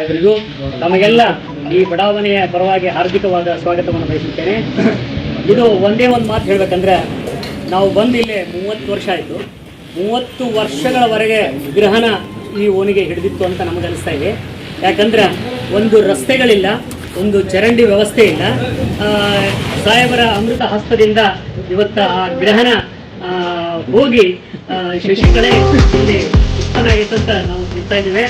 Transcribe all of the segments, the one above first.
ಎಲ್ಲರಿಗೂ ತಮಗೆಲ್ಲ ಈ ಬಡಾವಣೆಯ ಪರವಾಗಿ ಹಾರ್ದಿಕವಾದ ಸ್ವಾಗತವನ್ನು ಬಯಸುತ್ತೇನೆ. ಇದು ಒಂದೇ ಒಂದು ಮಾತು ಹೇಳ್ಬೇಕಂದ್ರೆ ನಾವು ಬಂದು ಇಲ್ಲಿ ಮೂವತ್ತು ವರ್ಷ ಆಯಿತು. ಮೂವತ್ತು ವರ್ಷಗಳವರೆಗೆ ಗ್ರಹಣ ಈ ಓಣಿಗೆ ಹಿಡಿದಿತ್ತು ಅಂತ ನಮಗೆ ಅನಿಸ್ತಾ ಇದೆ. ಯಾಕಂದ್ರೆ ಒಂದು ರಸ್ತೆಗಳಿಲ್ಲ, ಒಂದು ಚರಂಡಿ ವ್ಯವಸ್ಥೆ ಇಲ್ಲ. ಸಾಹೇಬರ ಅಮೃತ ಹಸ್ತದಿಂದ ಇವತ್ತು ಆ ಗ್ರಹಣ ಹೋಗಿ ಶಶಿಕಲೆ ಇಲ್ಲಿ ಅಂತ ನಾವು ತಿಳ್ತಾ ಇದ್ದೇವೆ.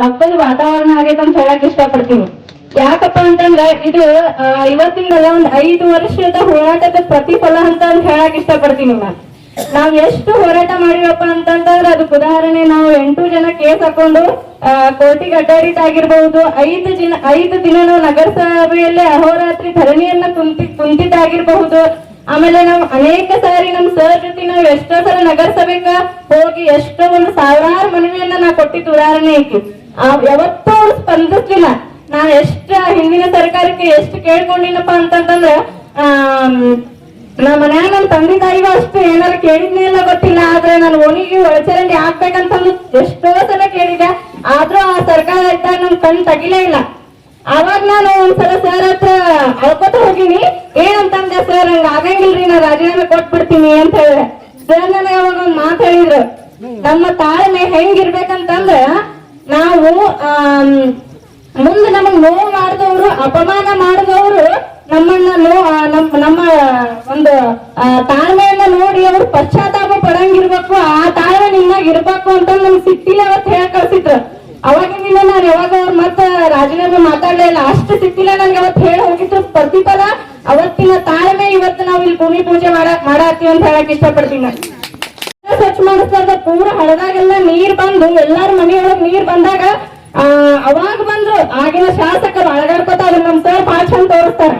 ಹಬ್ಬದ ವಾತಾವರಣ ಆಗೈತೆ ಅಂತ ಹೇಳಕ್ ಇಷ್ಟಪಡ್ತೀನಿ. ಯಾಕಪ್ಪ ಅಂತಂದ್ರ ಇದು ಇವತ್ತಿನಲ್ಲ ಒಂದ್ ಐದು ವರ್ಷದ ಹೋರಾಟದ ಪ್ರತಿಫಲ ಅಂತ ಹೇಳಕ್ ಇಷ್ಟಪಡ್ತೀನಿ ನಾನು. ನಾವ್ ಎಷ್ಟು ಹೋರಾಟ ಮಾಡಿವಪ್ಪ ಅಂತಂದ್ರೆ ಅದಕ್ಕೆ ಉದಾಹರಣೆ ನಾವು ಎಂಟು ಜನ ಕೇಸ್ ಹಾಕೊಂಡು ಕೋರ್ಟಿಗೆ ಅಡ್ಡಾಡಿದ್ದಾಗಿರ್ಬಹುದು ಐದು ದಿನ ಐದು ದಿನ ನಾವು ನಗರಸಭೆಯಲ್ಲಿ ಅಹೋರಾತ್ರಿ ಧರಣಿಯನ್ನ ಕುಂತಿ ಕುಂತಿದ್ದಾಗಿರ್ಬಹುದು ಆಮೇಲೆ ನಾವು ಅನೇಕ ಸಾರಿ ನಮ್ಮ ಸರ್ ಜೊತೆ ನಾವು ಎಷ್ಟೋ ಸಲ ನಗರಸಭೆಗ ಹೋಗಿ ಎಷ್ಟೋ ಒಂದು ಸಾವಿರಾರು ಮನವಿಯನ್ನ ನಾ ಕೊಟ್ಟಿದ್ದು. ಉದಾಹರಣೆ ಐತಿ. ಯಾವತ್ತೂ ಅವ್ರು ಸ್ಪಂದಿಸ್ಲಿಲ್ಲ. ನಾ ಎಷ್ಟ ಹಿಂದಿನ ಸರ್ಕಾರಕ್ಕೆ ಎಷ್ಟು ಕೇಳ್ಕೊಂಡಿನಪ್ಪ ಅಂತಂತಂದ್ರ, ಆ ನಮ್ಮ ಮನ್ಯಾಗ ನನ್ನ ತಂದೆ ತಾಯಿಗೂ ಅಷ್ಟು ಏನಾರು ಕೇಳಿದ್ನೇ ಇಲ್ಲ ಗೊತ್ತಿಲ್ಲ. ಆದ್ರೆ ನಾನು ಓಣಿಗೆ ಒಳಚರಂಡಿ ಹಾಕ್ಬೇಕಂತಂದು ಎಷ್ಟೋ ಸಲ ಕೇಳಿದೆ. ಆದ್ರೂ ಆ ಸರ್ಕಾರ ಇದ್ದಾಗ ನಮ್ ಕಣ್ ತಗಿಲೇ ಇಲ್ಲ. ಅವಾಗ ನಾನು ಒಂದ್ಸಲ ಸರ್ ಹತ್ರ ಅಳ್ಕೊತ ಹೋಗಿನಿ. ಏನಂತಂದೆ ಸರ್ ಹಂಗ ಆಗಂಗಿಲ್ರಿ, ನಾ ರಾಜೀನಾಮೆ ಕೊಟ್ಬಿಡ್ತೀನಿ ಅಂತ ಹೇಳಿದೆ ಸರ್ ನನಗೆ ಅವಾಗ ಒಂದು ಮಾತು ಹೇಳಿದ್ರು. ನಮ್ಮ ತಾಳ್ಮೆ ಹೆಂಗಿರ್ಬೇಕಂತಂದ್ರ ನಾವು ಮುಂದೆ ನಮಗ್ ನೋವು ಮಾಡಿದವರು, ಅಪಮಾನ ಮಾಡಿದವರು ನಮ್ಮನ್ನ ನೋ ನಮ್ಮ ಒಂದು ತಾಳ್ಮೆಯನ್ನ ನೋಡಿ ಅವರು ಪಶ್ಚಾತ್ತಾಪ ಪಡಂಗಿರ್ಬೇಕು, ಆ ತಾಳ್ಮೆ ನಿಮ್ಮಾಗ ಇರ್ಬೇಕು ಅಂತ ನಮ್ಗೆ ಸಿಕ್ತಿಲ್ಲ ಅವತ್ತು ಹೇಳ ಕಳ್ಸಿದ್ರು. ಅವಾಗಿಂದ ನಾನು ಯಾವಾಗ ಅವ್ರ ಮತ್ತ ರಾಜೀನಾಮೆ ಮಾತಾಡ್ಲೇ ಇಲ್ಲ. ಅಷ್ಟು ಸಿಕ್ಕಿಲ್ಲ ನನ್ಗೆ ಅವತ್ತು ಹೇಳಿ ಹೋಗಿದ್ರು ಪ್ರತಿಫಲ. ಅವತ್ತಿನ ತಾಳ್ಮೆ ಇವತ್ತು ನಾವು ಇಲ್ಲಿ ಭೂಮಿ ಪೂಜೆ ಮಾಡಾತೀವಿ ಅಂತ ಹೇಳಕ್ ಇಷ್ಟಪಡ್ತೀನಿ ನಾನು. ಸ್ವಚ್ಛ ಮಾಡಿಸ್ತಾರ ಪೂರ ಹಳದಾಗೆಲ್ಲ ನೀರ್ ಬಂದು, ಎಲ್ಲಾರ ಮನೆಯೊಳಗ್ ನೀರ್ ಬಂದಾಗ ಅವಾಗ ಬಂದ್ರು. ಆಗಿನ ಶಾಸಕರು ಅಳಗಾಡ್ಕೋತ ಅದನ್ನ ನಮ್ ಸರ್ ಭಾಳ ಚಂದ ತೋರಿಸ್ತಾರ.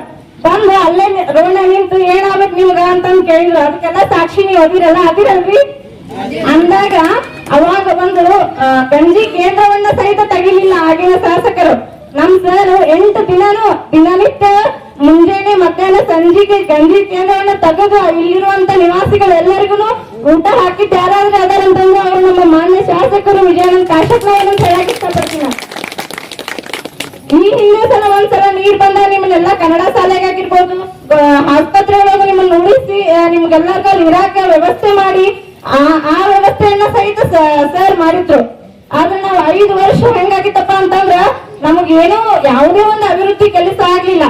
ಬಂದು ಅಲ್ಲೇ ರೋಣ ನಿಂತು ಏನಾಗ್ಬೇಕು ನಿಮ್ಗ ಅಂತಂದ್ ಕೇಳಿದ್ರು. ಅದಕ್ಕೆಲ್ಲ ಸಾಕ್ಷಿ ನೀವು ಅದಿರಲ್ಲ, ಅದಿರಲ್ರಿ? ಅಂದಾಗ ಅವಾಗ ಬಂದು ಗಂಜಿ ಕೇಂದ್ರವನ್ನ ಸಹಿತ ತೆಗಿಲಿಲ್ಲ ಆಗಿನ ಶಾಸಕರು. ನಮ್ ಸರ್ ಎಂಟು ದಿನಾನು ದಿನನಿತ್ಯ ಮುಂಜಾನೆ ಮಧ್ಯಾಹ್ನ ಸಂಜೆಗೆ ಗಂಜಿ ಕೇಂದ್ರವನ್ನ ತೆಗೆದು ಇಲ್ಲಿರುವಂತ ನಿವಾಸಿಗಳೆಲ್ಲರಿಗೂ ಊಟ ಹಾಕಿ ಯಾರಾದ್ರೂ ಅದರ ಅಂತಂದ್ರೆ ಅವರು ನಮ್ಮ ಮಾನ್ಯ ಶಾಸಕರು ವಿಜಯಾನಂದ ಕಾಶಪ್ಪನವರು ಅಂತ ಹೇಳಕ್ ಇಷ್ಟಪಡ್ತೀನಿ. ಈ ಹಿಂದೆ ಸಲ ಒಂದ್ಸಲ ನೀರ್ ಬಂದ ನಿಮ್ಮನ್ನೆಲ್ಲ ಕನ್ನಡ ಶಾಲೆಗೆ ಆಗಿರ್ಬೋದು ಆಸ್ಪತ್ರೆ ಒಳಗೆ ನಿಮ್ಮನ್ನ ಉಳಿಸಿ ನಿಮ್ಗೆಲ್ಲರಿಗೂ ಇರಾಕ ವ್ಯವಸ್ಥೆ ಮಾಡಿ ಆ ವ್ಯವಸ್ಥೆಯನ್ನ ಸಹಿತ ಸರ್ ಮಾಡಿದ್ರು. ಆದ್ರೆ ನಾವು ಐದು ವರ್ಷ ಹೆಂಗಾಗಿತ್ತಪ್ಪ ಅಂತಂದ್ರ ನಮಗ್ ಏನೋ ಯಾವುದೇ ಒಂದು ಅಭಿವೃದ್ಧಿ ಕೆಲಸ ಆಗ್ಲಿಲ್ಲ.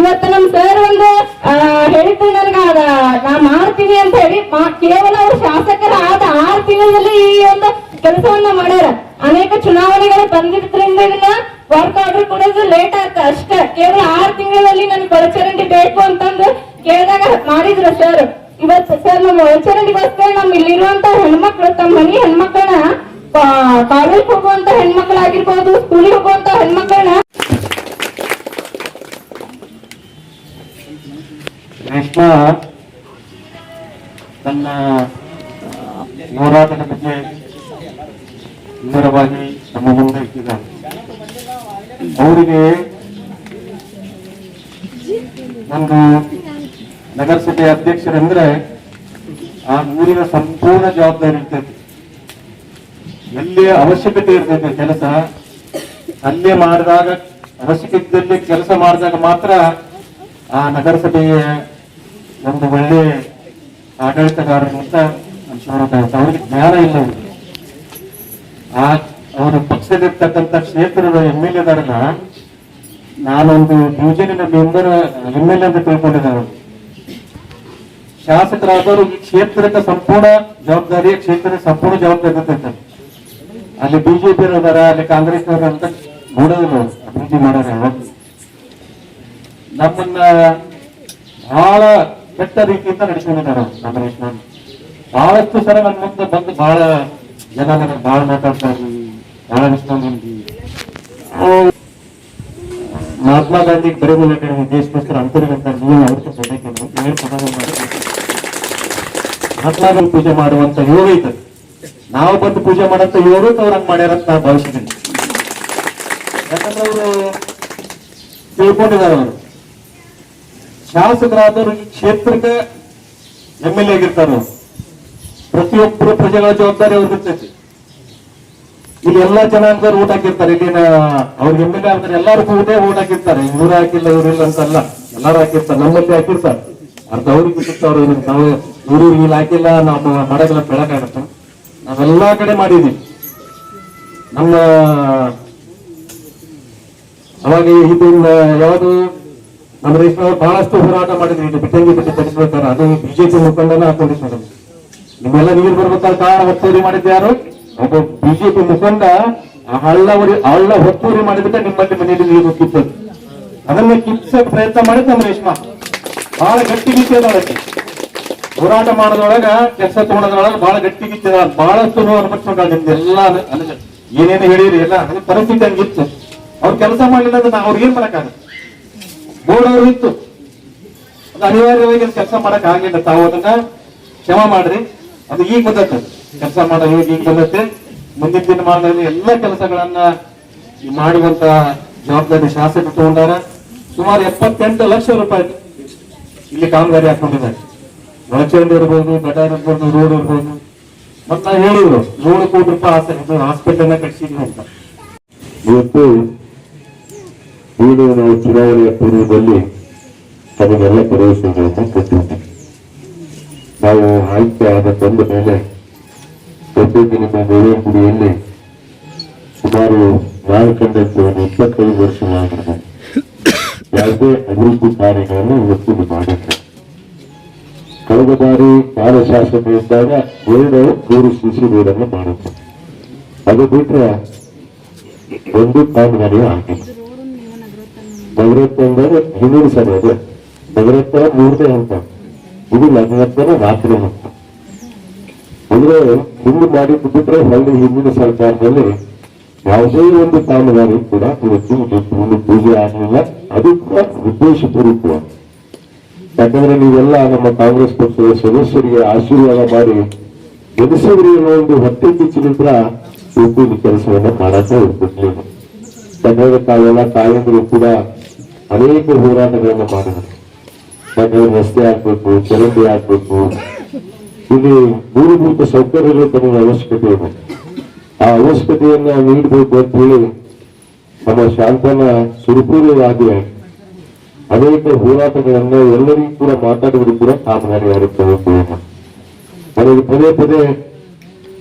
ಇವತ್ತು ನಮ್ ಸರ್ ಒಂದು ಆ, ಹೇಳಿದ್ದು ನನಗ ಅದ ನಾ ಮಾಡ್ತೀನಿ ಅಂತ ಹೇಳಿ ಕೇವಲ ಅವ್ರ ಶಾಸಕರ ಆದ ಆರು ತಿಂಗಳಲ್ಲಿ ಈ ಒಂದು ಕೆಲಸವನ್ನ ಮಾಡ್ಯಾರ. ಅನೇಕ ಚುನಾವಣೆಗಳು ಬಂದಿದ್ರಿಂದ ವರ್ಕ್ ಆರ್ಡರ್ ಕೊಡೋದು ಲೇಟ್ ಆಯ್ತು ಅಷ್ಟೇ. ಕೇವಲ ಆರು ತಿಂಗಳಲ್ಲಿ ನನ್ಗೆ ಒಳಚರಂಡಿ ಬೇಕು ಅಂತಂದು ಕೇಳಿದಾಗ ಮಾಡಿದ್ರು ಸರ್ ಇವತ್ತು ಸರ್ ನಮ್ಮ ಒಳಚರಂಡಿಗೋಸ್ಕರ ನಮ್ಮ ಇಲ್ಲಿರುವಂತ ಮನೆ ಮನಿ ಹೆಣ್ಮಕ್ಳನ್ನ ಕಾಲೇಜ್ ಹೋಗುವಂತ ಹೆಣ್ಮಕ್ಳಾಗಿರ್ಬೋದು ಸ್ಕೂಲಿಗೆ ಹೋಗುವಂತ ಹೆಣ್ಮಕ್ಳನ್ನ. ರೇಷ್ಮಾ ತನ್ನ ಹೋರಾಟದ ಬಗ್ಗೆ ಸುಂದರವಾಗಿ ನಮ್ಮ ಮುಂದೆ ಇಟ್ಟಿದ್ದಾರೆ. ಅವರಿಗೆ ಒಂದು ನಗರಸಭೆ ಅಧ್ಯಕ್ಷರಂದ್ರೆ ಆ ಊರಿನ ಸಂಪೂರ್ಣ ಜವಾಬ್ದಾರಿ ಇರ್ತೈತಿ. ಎಲ್ಲಿ ಅವಶ್ಯಕತೆ ಇರ್ತೈತೆ ಕೆಲಸ ಅಲ್ಲೇ ಮಾಡಿದಾಗ ಅವಶ್ಯಕತೆಯಲ್ಲಿ ಕೆಲಸ ಮಾಡಿದಾಗ ಮಾತ್ರ ಆ ನಗರಸಭೆಯ ಒಂದು ಒಳ್ಳೆ ಆಡಳಿತಗಾರರು ಅಂತ ಅನ್ಸ್ಕೊಳಕ್ಕಾಗುತ್ತೆ ಅವ್ರಿಗೆ ಜ್ಞಾನ ಇಲ್ಲ. ಆ ಅವರು ಪಕ್ಷದಲ್ಲಿರ್ತಕ್ಕಂಥ ಕ್ಷೇತ್ರದ ಎಂ ಎಲ್ ಎದಾರನ್ನ ನಾನೊಂದು ಯೋಜನೆಯ ಮೆಂಬರ್, ಎಂ ಎಲ್ ಎ ಅಂತ ತಿಳ್ಕೊಂಡಿದ್ದಾರೆ. ಶಾಸಕರಾದವರು ಈ ಕ್ಷೇತ್ರದ ಸಂಪೂರ್ಣ ಜವಾಬ್ದಾರಿ ಕ್ಷೇತ್ರದ ಸಂಪೂರ್ಣ ಜವಾಬ್ದಾರಿ ಇರ್ತೈತೆ ಅಲ್ಲಿ ಬಿಜೆಪಿ ಅದಾರ ಅಲ್ಲಿ ಕಾಂಗ್ರೆಸ್ ಅಂತ ನೋಡೋದಿಲ್ಲ. ಅಭಿವೃದ್ಧಿ ಯಾವತ್ತೂ ನಮ್ಮನ್ನ ಬಹಳ ಕೆಟ್ಟ ರೀತಿಯಿಂದ ನಡೆಸ್ಕೊಂಡಿದ್ದಾರೆ ಅವ್ರು, ನಮ್ಮ ರೇಷ್ಮನ್ ಬಹಳಷ್ಟು ಸಲ ನನ್ನ ಮುಂದೆ ಬಂದು ಬಹಳ ಜನ ನನಗೆ ಬಹಳ ಮಾತಾಡ್ತಾರೆ ಬಹಳ ಇಸ್ಕೊಂಡಿದ್ವಿ ಮಹಾತ್ಮ ಗಾಂಧಿ ಬರೆದಿಲ್ಲ ಕಡೆ ದೇಶಕ್ಕೋಸ್ಕರ ಅಂತರಿಗಂತ ನೀವು ಅವ್ರಿಗೆ ಏಳು ಮಹಾತ್ಮ ಗಾಂಧಿ ಪೂಜೆ ಮಾಡುವಂತ ಯೋಗ ಐತೆ. ನಾವು ಬಂದು ಪೂಜೆ ಮಾಡಂತ ಇವರು ತವರಂಗ್ ಮಾಡ್ಯಾರ ಅಂತ ನಾ ಭಾವಿಸಿದ್ದೀನಿ ಯಾಕಂದ್ರೆ ಅವರು ತಿಳ್ಕೊಂಡಿದ್ದಾರೆ ಅವರು. ಶಾಸಕರಾದವರು ಈ ಕ್ಷೇತ್ರಕ್ಕೆ ಎಂ ಎಲ್ ಎ ಆಗಿರ್ತಾರೆ ಅವ್ರು. ಪ್ರತಿಯೊಬ್ಬರು ಪ್ರಜೆಗಳ ಜವಾಬ್ದಾರಿ ಅವ್ರಿಗೆ ಇರ್ತೈತಿ. ಇಲ್ಲಿ ಎಲ್ಲಾ ಜನಾಂಗದವ್ರು ಓಟ್ ಹಾಕಿರ್ತಾರೆ. ಇಲ್ಲಿನ ಅವ್ರಿಗೆ ಎಂ ಎಲ್ ಎ ಆಗ್ತಾರೆ ಎಲ್ಲರಿಗೂ ಕೂಡ ಊಟ ಹಾಕಿರ್ತಾರೆ. ಇವ್ರು ಹಾಕಿಲ್ಲ ಇವರಿಲ್ಲ ಅಂತಲ್ಲ. ಎಲ್ಲಾರು ಹಾಕಿರ್ತಾರೆ. ನಮ್ಮಲ್ಲಿ ಹಾಕಿರ್ತಾರೆ. ಅರ್ಧ ಅವ್ರಿಗೆ ಬಿಟ್ಟಿರ್ತಾವ್ರು ಇವ್ರಿಗೆ ನಾವು ಇಲ್ಲಿ ಹಾಕಿಲ್ಲ, ನಾವು ಮಾಡೋದಿಲ್ಲ ಬೆಳಕಾಗತ್ತ. ನಾವೆಲ್ಲಾ ಕಡೆ ಮಾಡಿದೀವಿ. ನಮ್ಮ ಅವಾಗ ಇದು ಯಾವುದು ನಮ್ಮ ರೇಷ್ಮೆ ಬಹಳಷ್ಟು ಹೋರಾಟ ಮಾಡಿದ್ರಿ. ಬಿಟ್ಟಂಗಿ ಬಿಟ್ಟು ಅದು ಬಿಜೆಪಿ ಮುಖಂಡನ ಹಾಕೊಂಡಿದ್ರು ನಿಮ್ಮೆಲ್ಲ ನೀರು ಬರ್ಬೇಕಾದ್ರೆ ಕಾರಣ ಒತ್ತುವರಿ ಮಾಡಿದ್ದೆ ಯಾರು? ಒಬ್ಬ ಬಿಜೆಪಿ ಮುಖಂಡ ಹಳ್ಳ ಹಳ್ಳ ಒತ್ತುವರಿ ಮಾಡಿದ್ರೆ ನಿಮ್ಮಲ್ಲಿ ಮನೆಯಲ್ಲಿ ನೀರು ಕಿತ್ತದು ಅದನ್ನ ಕಿತ್ಸಕ್ ಪ್ರಯತ್ನ ಮಾಡಿದ್ ನಮ್ಮ ರೇಷ್ಮಾ ಬಹಳ ಗಟ್ಟಿ ಗಿಚ್ಚದೊಳಗೆ ಹೋರಾಟ ಮಾಡೋದ್ರೊಳಗ ಕೆಲಸ ತಗೊಳೋದ್ರೊಳಗ ಬಹಳ ಗಟ್ಟಿ ಗಿಚ್ಚದ ಬಹಳಷ್ಟು ನೋವು ಅನುಭವಿಸ್ಬೇಕಾಗಿತ್ತು. ಎಲ್ಲ ಏನೇನು ಹೇಳಿರಿ, ಎಲ್ಲ ಅದ್ರ ಪರಿಸ್ಥಿತಿ ಹಂಗಿತ್ತು ಅವ್ರ ಕೆಲಸ ಮಾಡಲಿಲ್ಲ ಅಂದ್ರೆ ನಾವು ಅವ್ರಿಗೆ ಏನ್ ಮಾಡಕ್ಕಾಗತ್ತೆ? ಬೋರ್ಡ್ ಅವ್ರು ಇತ್ತು ಅನಿವಾರ್ಯವಾಗಿ ಕೆಲಸ ಮಾಡಕ್ ಆಗಿಲ್ಲ. ತಾವು ಅದನ್ನ ಕ್ಷಮ ಮಾಡ್ರಿ. ಅದು ಈಗ ಬಂದತ್ತೆ ಕೆಲಸ ಮಾಡೋ ಯೋಗ ಈಗ ಬಂದತ್ತೆ ಮುಂದಿನ ದಿನಮಾನದಲ್ಲಿ ಎಲ್ಲ ಕೆಲಸಗಳನ್ನ ಮಾಡುವಂತ ಜವಾಬ್ದಾರಿ ಶಾಸಕರು ತಗೊಂಡಾರ. ಸುಮಾರು ಎಪ್ಪತ್ತೆಂಟು ಲಕ್ಷ ರೂಪಾಯಿ ಇಲ್ಲಿ ಕಾಮಗಾರಿ ಹಾಕೊಂಡಿದ್ದಾರೆ. ಒಳಚರಂಡಿ ಇರ್ಬೋದು ಗಟಾರ ಇರ್ಬೋದು, ರೋಡ್ ಇರ್ಬೋದು. ಮತ್ತ ನಾವು ಹೇಳಿದ್ರು ನೂರು ಕೋಟಿ ರೂಪಾಯಿ ಹಾಸ್ಪಿಟಲ್ ಕಟ್ಸಿದ್ವಿ ಅಂತ. ಇವತ್ತು ಈಗ ನಾವು ಚುನಾವಣೆಯ ಪೂರ್ವದಲ್ಲಿ ತಮಗೆಲ್ಲ ಭರವಸೆಗಳನ್ನು ಕೊಟ್ಟಿದ್ದೆ. ನಾವು ಆಯ್ಕೆ ಆದ ಬಂದ ಮೇಲೆ ಪ್ರತಿಯೊಂದು ನಿಮ್ಮ ಗೋವಿನಗುಡಿಯಲ್ಲಿ ಸುಮಾರು ನಾಲ್ಕಂಡಕ್ಕೆ ಒಂದು ಇಪ್ಪತ್ತೈದು ವರ್ಷಗಳಾಗಿದೆ ಯಾವುದೇ ಅಭಿವೃದ್ಧಿ ಕಾರ್ಯಗಳನ್ನು ಇವತ್ತು ಮಾಡಿಲ್ಲ. ಕಳೆದ ಬಾರಿ ಕಾಲಶಾಸನ ಇದ್ದಾಗ ಎರಡು ಮೂರು ಸಿಸಿ ನೀರನ್ನು ಮಾಡುತ್ತೆ. ಅದು ಬಿಟ್ರೆ ಒಂದು ಕಾಮಗಾರಿ ಆಗಿಲ್ಲ ನವರತ್ನ ಅಂದರೆ ಹಿಂದಿನ ಸರಿ ಅದು. ನವರತ್ನ ಮೂರನೇ ಹಂತ. ಇದು ನಗರತ್ನ ರಾತ್ರಿ ಹಂತ. ಅಂದ್ರೆ ಹಿಂದೆ ಮಾಡಿ ಬಿಟ್ಟರೆ ಹಳ್ಳಿ ಹಿಂದಿನ ಸರ್ಕಾರದಲ್ಲಿ ಯಾವುದೇ ಒಂದು ಕಾಮಗಾರಿ ಕೂಡ ಇವತ್ತು ಪೂಜೆ ಆಗಲಿಲ್ಲ. ಅದು ಕೂಡ ಉದ್ದೇಶಪೂರ್ವಕ ಯಾಕಂದ್ರೆ ನೀವೆಲ್ಲ ನಮ್ಮ ಕಾಂಗ್ರೆಸ್ ಪಕ್ಷದ ಸದಸ್ಯರಿಗೆ ಆಶೀರ್ವಾದ ಮಾಡಿ ಗೆಲ್ಲಿಸಿದ್ರಿ ಒಂದು ಹೊಟ್ಟೆ ಕಿಚ್ಚಿನಿಂದ ಒಪ್ಪಿದ ಕೆಲಸವನ್ನು ಮಾಡಕ್ಕೆ ಹೋಗ್ಬಿಡ್ಲಿಲ್ಲ ಯಾಕಂದ್ರೆ ತಾವೆಲ್ಲ ತಾಯಂದ್ರು ಕೂಡ ಅನೇಕ ಹೋರಾಟಗಳನ್ನು ಮಾಡಿದ್ರು. ಯಾಕಂದ್ರೆ ರಸ್ತೆ ಹಾಕ್ಬೇಕು ಚರಂಡಿ ಹಾಕ್ಬೇಕು ಇಲ್ಲಿ ಮೂಲಭೂತ ಸೌಕರ್ಯಗಳು ತಮಗೆ ಅವಶ್ಯಕತೆ ಇದೆ. ಆ ಅವಶ್ಯಕತೆಯನ್ನ ನೀಡಬೇಕು ಅಂತ ಹೇಳಿ ನಮ್ಮ ಶಾಂತನ ಸುರಪೂರ್ವವಾಗಿ ಅನೇಕ ಹೋರಾಟಗಳನ್ನು ಎಲ್ಲರಿಗೂ ಕೂಡ ಮಾತಾಡುವುದು ಕೂಡ ಕಾಮಗಾರಿ ಆಗುತ್ತೆ ಹೋಗ್ಬೋದು ನನಗೆ ಪದೇ ಪದೇ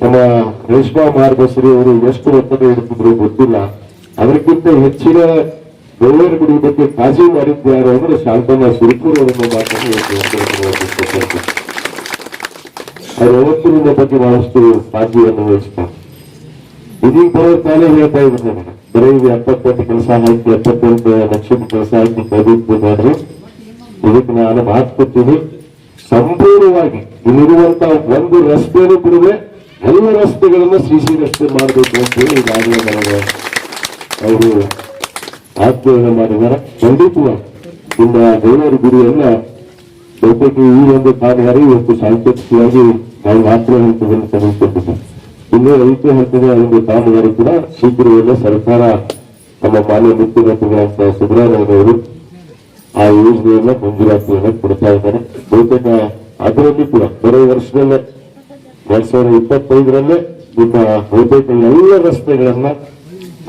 ನಮ್ಮ ರೇಷ್ಮಾ ಮಾರ್ಗಶ್ರೀ ಅವರು ಎಷ್ಟು ಒತ್ತಡ ಇಡ್ತಿದ್ರು ಗೊತ್ತಿಲ್ಲ. ಅದಕ್ಕಿಂತ ಹೆಚ್ಚಿನ ಗುಡಿ ಬಗ್ಗೆ ಕಾಜಿ ಮಾಡಿದ್ದಾರೆ ಅಂದ್ರೆ ಶಾಂತಮ್ಮ ಸುರಪುರ ಅವರನ್ನು ಮಾತಾಡಿ ಅವರು ಯಾವತ್ತೂ ಬಗ್ಗೆ ಬಹಳಷ್ಟು ಕಾಳಜಿಯನ್ನು ವಹಿಸ್ತಾರೆ. ಇದೀಗ ಬರೋ ತಾನೇ ಹೇಳ್ತಾ ಇದ್ದಾರೆ ನನಗೆ ಬರೀ ಎಪ್ಪತ್ತೆಂಟು ಕೆಲಸ ಆಯ್ತು, ಎಪ್ಪತ್ತೆಂಟು ಲಕ್ಷದ ಕೆಲಸ ಆಯ್ತು ಮಾಡ್ರಿ ಇದಕ್ಕೆ ನಾನು ಮಾತು ಕೊಡ್ತೀನಿ. ಸಂಪೂರ್ಣವಾಗಿ ಇಲ್ಲಿರುವಂತ ಒಂದು ರಸ್ತೆಯನ್ನು ಬಿಡದೆ ಎಲ್ಲ ರಸ್ತೆಗಳನ್ನು ಸಿ ಸಿ ರಸ್ತೆ ಮಾಡಬೇಕು ಅಂತ ಹೇಳಿ ಈಗಾಗಲೇ ನನಗೆ ಅವರು ಆತ್ಮೀಯ ಮಾಡಿದ್ದಾರೆ. ಖಂಡಿತವಾಗಿ ನಿಮ್ಮ ದೇವರ ಗುರಿಯನ್ನ ಜೊತೆಗೆ ಈ ಒಂದು ಕಾರ್ಯಾರಿ ಇವತ್ತು ಸಾಂಕೇತಿಕವಾಗಿ ನಾವು ಮಾತ್ರ ಹಂತದಲ್ಲಿ ತೆಗೆದುಕೊಂಡಿದ್ದೀವಿ ಇನ್ನು ರೈತ ಹಂತದ ಒಂದು ಕಾಮಗಾರಿ ಕೂಡ ಶೀಘ್ರದಲ್ಲೇ ಸರ್ಕಾರ ತಮ್ಮ ಮಾನ್ಯ ಮುಖ್ಯಮಂತ್ರಿಗಳಂತ ಸಿದ್ದರಾಮಯ್ಯನವರು ಆ ಯೋಜನೆಯನ್ನ ಮಂಜೂರಾತಿಯನ್ನ ಕೊಡ್ತಾ ಇದ್ದಾರೆ. ಬಹುತೇಕ ಅದರಲ್ಲಿ ಕೂಡ ಬರೋ ವರ್ಷದಲ್ಲೇ ಎರಡ್ ಸಾವಿರದ ಇಪ್ಪತ್ತೈದರಲ್ಲೇ ನಿಮ್ಮ ಬಹುತೇಕ ಎಲ್ಲ ರಸ್ತೆಗಳನ್ನ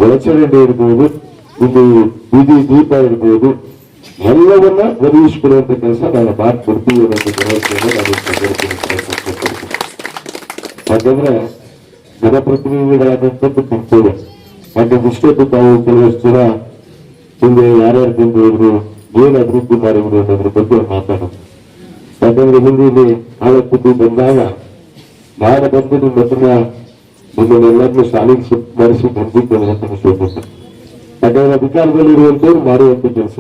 ಒಳಚರಂಡಿ ಇರ್ಬೋದು, ಇದು ಬೀದಿ ದೀಪ ಇರ್ಬೋದು, ಎಲ್ಲವನ್ನ ಒದಗಿಸಿಕೊಡುವಂತ ಕೆಲಸ ನಾನು ಮಾಡ್ಕೊಡ್ತೀವಿ ಅನ್ನೋ ಭರವಸೆಯನ್ನು ನಾನು ಯಾಕಂದ್ರೆ ಜನಪ್ರತಿನಿಧಿಗಳಾದಂಥದ್ದು ತಿಂತೇವೆ ಮತ್ತೆ ಇಷ್ಟೊತ್ತು ತಾವು ಕೆಲವಷ್ಟು ಜನ ಹಿಂದೆ ಯಾರ್ಯಾರು ಬಂದು ಹೋದ್ರು ಏನು ಅಭಿವೃದ್ಧಿ ಮಾಡಿದ್ರು ಅನ್ನೋದ್ರ ಬಗ್ಗೆ ಮಾತಾಡೋದು ಯಾಕಂದ್ರೆ ಹಿಂದೆ ಇಲ್ಲಿ ಆಳಕ್ಕುದ್ದು ಬಂದಾಗ ನಾನು ಬಂದು ನಿಮ್ಮ ಹತ್ರ ನಿಮ್ಮನ್ನೆಲ್ಲರನ್ನೂ ಶಾಲೆಗೆ ಶಿಫ್ಟ್ ಮಾಡಿಸಿ ಬಂದಿದ್ದೇನೆ ಅಂತ ಹೇಳ್ಬೋದು ಯಾಕಂದ್ರೆ ಅಧಿಕಾರದಲ್ಲಿ ಇರುವಂತವ್ರು ಮಾಡುವಂತ ಕೆಲಸ.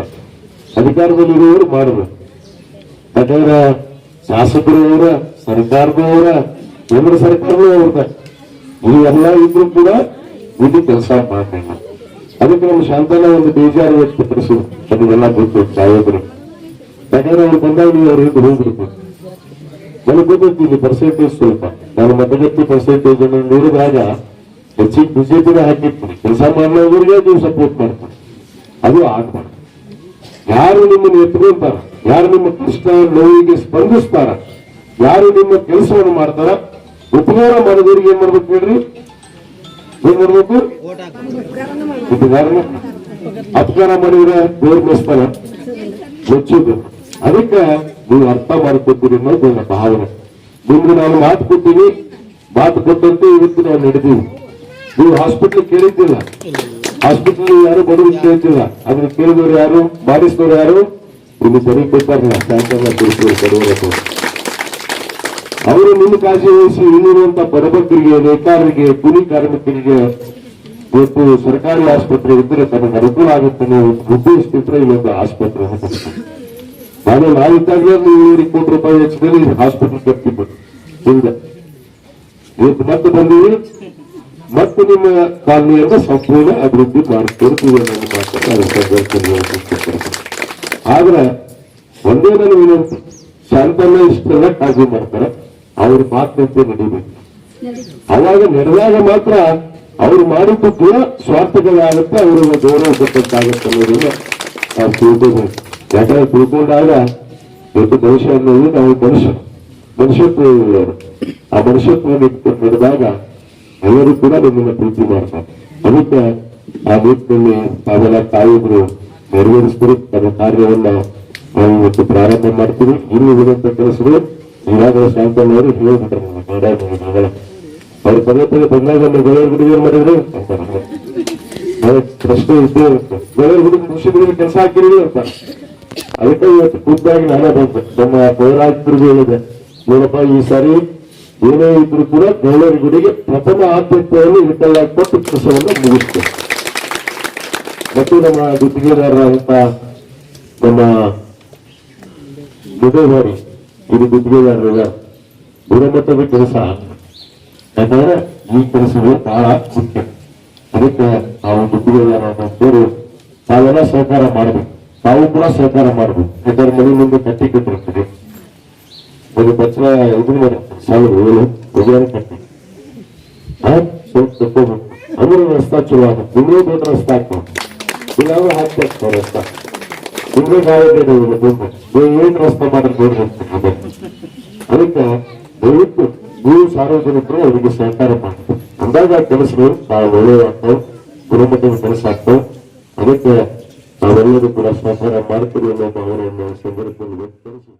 ಅಧಿಕಾರದಲ್ಲಿರುವವರು ಮಾಡಬೇಕು ಯಾಕಂದ್ರೆ ಶಾಸಕರವರ ಸರ್ಕಾರದವರ ಕೇಂದ್ರ ಸರ್ಕಾರವೂ ಅವ್ರದ ಇವೆಲ್ಲ ಇದ್ರು ಕೂಡ ಇಲ್ಲಿ ಕೆಲಸ ಮಾಡಲಿಲ್ಲ ಅದಕ್ಕೆ ನಮ್ಮ ಶಾಂತನ ಒಂದು ಬೇಜಾರು ವ್ಯಕ್ತಪಡಿಸು. ಅದನ್ನೆಲ್ಲ ಗೊತ್ತು ಸಾಯೋದ್ರು ಯಾಕಂದ್ರೆ ಅವ್ರು ಬಂದಾಗ ನೀವು ಅವ್ರಿಗೆ ಹೋಗ್ಬಿಡ್ಬೇಕು ನನಗೆ ಗೊತ್ತೈತಿ ಇಲ್ಲಿ ಪರ್ಸೆಂಟೇಜ್ ಸ್ವಲ್ಪ. ನಾನು ಮತಗಟ್ಟಿ ಪರ್ಸೆಂಟೇಜ್ ಅನ್ನು ನೋಡಿದಾಗ ಹೆಚ್ಚಿಗೆ ಬಿಜೆಪಿನ ಹಾಕಿರ್ತೀನಿ. ಕೆಲಸ ಮಾಡೋರಿಗೆ ನೀವು ಸಪೋರ್ಟ್ ಮಾಡ್ತಾರೆ. ಅದು ಆಗ್ಬಾರ್ದು. ಯಾರು ನಿಮ್ಮನ್ನು ಎತ್ಕೊಂತಾರ ಯಾರು ನಿಮ್ಮ ಕೃಷ್ಣ ನೋವಿಗೆ ಸ್ಪಂದಿಸ್ತಾರ? ಯಾರು ನಿಮ್ಮ ಕೆಲಸವನ್ನು ಮಾಡ್ತಾರ ಉಪಕಾರ ಮಾಡೋದವ್ರಿಗೆ ಏನ್ ಮಾಡ್ಬೇಕು ಹೇಳ್ರಿ? ಏನ್ ಮಾಡ್ಬೇಕು? ಅಪಕಾರ ಮಾಡಿದ್ರೆ ದೇವ್ರ ಮೆಸ್ತಾನ ಮೆಚ್ಚುದು. ಅದಕ್ಕೆ ನೀವು ಅರ್ಥ ಮಾಡ್ಕೊತೀರಿ ಅನ್ನೋದು ನನ್ನ ಭಾವನೆ. ನಿಮ್ಗೆ ನಾನು ಮಾತು ಕೊಟ್ಟೀವಿ ಮಾತು ಕೊಟ್ಟಂತೆ ಇವತ್ತು ನಾವು ನಡೆದೀವಿ ನೀವು ಹಾಸ್ಪಿಟ್ಲ್ ಕೇಳಿದ್ದಿಲ್ಲ ಹಾಸ್ಪಿಟಲ್ ಯಾರು ಬಡವರು ಕೇಳ್ತಿಲ್ಲ ಅದನ್ನ ಕೇಳಿದವರು ಯಾರು? ಬಾರಿಸಿದವರು ಯಾರು? ಇಲ್ಲಿ ಬರೀ ಕೊಟ್ಟಾರಲ್ಲ ಸಾಯಂಕಾಲ ಬಡವರ ಅವರು ನಿಮ್ಮ ಕಾಳಜಿ ವಹಿಸಿ ಇಲ್ಲಿರುವಂತ ಬಡಬಗ್ಗರಿಗೆ, ನೇಕಾರರಿಗೆ, ಕೂಲಿ ಕಾರ್ಮಿಕರಿಗೆ ಇವತ್ತು ಸರ್ಕಾರಿ ಆಸ್ಪತ್ರೆ ಇದ್ರೆ ತನಗೆ ಅನುಕೂಲ ಆಗುತ್ತೆ ಉದ್ದೇಶದಿಂದ ಈ ಒಂದು ಕಟ್ಟಿದ್ದಾರೆ. ನಾನು ನಾವಿದ್ದಾಗಲೇ ನೂರು ಕೋಟಿ ರೂಪಾಯಿ ವೆಚ್ಚದಲ್ಲಿ ಹಾಸ್ಪಿಟಲ್ ಕಟ್ಟಿಬಿಟ್ಟು ಹಿಂದೆ. ಇವತ್ತು ಮತ್ತೆ ಬಂದೀವಿ ಮತ್ತೆ ನಿಮ್ಮ ಕಾಲನಿಯನ್ನು ಸಂಪೂರ್ಣ ಅಭಿವೃದ್ಧಿ ಮಾಡಿಕೊಡ್ತೀವಿ. ಆದ್ರೆ ಒಂದೇ ನನ್ನ ವಿನಂತಿ ಶಾಂತಲ್ಲ ಇಷ್ಟೆಲ್ಲ ಕಾಳಜಿ ಮಾಡ್ತಾರೆ. ಅವ್ರ ಮಾತಿನಂತೆ ನಡೀಬೇಕು. ಅವಾಗ ನಡೆದಾಗ ಮಾತ್ರ ಅವ್ರು ಮಾಡಿದ್ದು ಕೂಡ ಸ್ವಾರ್ಥಗಳಾಗುತ್ತೆ ಅವ್ರಿಗೆ ಗೌರವ ಕೊಟ್ಟಂತಾಗುತ್ತೆ ಅನ್ನೋದನ್ನ ನಾವು ತಿಳ್ಕೋಬೇಕು ಯಾಕಂದ್ರೆ ತಿಳ್ಕೊಂಡಾಗ ದೊಡ್ಡ ಮನುಷ್ಯ ಅನ್ನೋದು ನಾವು ಮನುಷ್ಯ ಮನುಷ್ಯತ್ವ ಉಳ್ಳವರು ಆ ಮನುಷ್ಯತ್ವ ಇಟ್ಕೊಂಡು ನಡೆದಾಗ ಎಲ್ಲರೂ ಕೂಡ ನಿಮ್ಮನ್ನ ಪ್ರೀತಿ ಮಾಡ್ತಾರೆ. ಅದಕ್ಕೆ ಆ ನಿಟ್ಟಿನಲ್ಲಿ ತಾವೆಲ್ಲ ತಾಯಿದ್ರು ನೆರವೇರಿಸಿದ್ರು ತನ್ನ ಕಾರ್ಯವನ್ನ ನಾವು ಇವತ್ತು ಪ್ರಾರಂಭ ಮಾಡ್ತೀವಿ. ಇನ್ನು ಇರುವಂತ ಕೆಲಸಗಳು ಈಗಾಗಲೇ ಶಾಂತನವರು ಹೇಳಿಬಿಟ್ರೆ ಮಾಡಾಗ ಅವ್ರು ಪದೇ ಪದೇ ಬಂದಾಗ ಗೆಳೆಯರ ಗುಡಿ ಏನ್ ಪ್ರಶ್ನೆ ಇದ್ದೇ ಇರುತ್ತೆ. ಗೆಳೆಯರ ಗುಡಿ ಕೃಷಿ ಗುಡಿಗೆ ಕೆಲಸ ಅಂತ. ಅದಕ್ಕೆ ಇವತ್ತು ಖುದ್ದಾಗಿ ನಾನೇ ಬಂದೆ. ನಮ್ಮ ಪೌರಾಯುಕ್ತರಿಗೂ ಹೇಳಿದೆ, ನೋಡಪ್ಪ, ಈ ಸಾರಿ ಏನೇ ಇದ್ರು ಕೂಡ ಗೆಳೆಯರ ಗುಡಿಗೆ ಪ್ರಥಮ ಆದ್ಯತೆಯಲ್ಲಿ ಇಟ್ಟಲ್ಲ ಕೊಟ್ಟು ಕೆಲಸವನ್ನು ಮುಗಿಸ್ತೇವೆ ಮತ್ತು ನಮ್ಮ ಗುತ್ತಿಗೆದಾರರಾದಂತ ನಮ್ಮ ಗುಡೇವಾರಿ ಇದು ಗುತ್ತಿಗೆದಾರರ ಗುಣಮಟ್ಟದ ಕೆಲಸ. ಯಾಕಂದ್ರೆ ಈ ಕೆಲಸಗಳು ಬಹಳ ಮುಖ್ಯ. ಅದಕ್ಕೆ ನಾವು ಗುತ್ತಿಗೆದಾರರು ತಾವೆಲ್ಲ ಸಹಕಾರ ಮಾಡಬೇಕು. ತಾವು ಕೂಡ ಸಹಕಾರ ಮಾಡಬೇಕು. ಯಾಕಂದ್ರೆ ಮನೆ ಮುಂದೆ ಕಟ್ಟಿ ಕಟ್ಟಿರ್ತದೆ ಒಂದು ಬಚ್ಚಲ ಇದನ್ನ ಸಾವಿರದ ಸಾವಿರ ಏಳು ಒಗ್ಯಾರ ಕಟ್ಟಿ. ಸ್ವಲ್ಪ ತಕ್ಕೋಬೇಕು ಅಂದ್ರೆ ರಸ್ತಾ ಚಲೋ ಆಗುತ್ತೆ. ಇನ್ನೂ ದೊಡ್ಡ ರಸ್ತೆ ಹಾಕ್ಬೇಕು. ಇಲ್ಲಾಂದ್ರೆ ಹಾಕ್ಬೇಕು ರಸ್ತಾ. ಗಾಳಿ ಏನ್ ರಸ್ತೆ ಮಾಡಿದ್ರೆ ನೋಡ್ಬೇಕು ಅದಕ್ಕೆ ದಯವಿಟ್ಟು ನೀವು ಸಾರ್ವಜನಿಕರು ಅವರಿಗೆ ಸಹಕಾರ ಮಾಡಿ. ಅಂದಾಗ ಕೆಲಸಗಳು ಬಹಳ ಒಳ್ಳೆಯದಾಗ್ತವೆ ಗುಣಮಟ್ಟದ ಕೆಲಸ ಆಗ್ತವೆ. ಅದಕ್ಕೆ ನಾವೆಲ್ಲರೂ ಕೂಡ ಸಹಕಾರ ಮಾಡ್ತೀವಿ ಅನ್ನೋ ಅವರನ್ನು ಸಂದರ್ಭದಲ್ಲಿ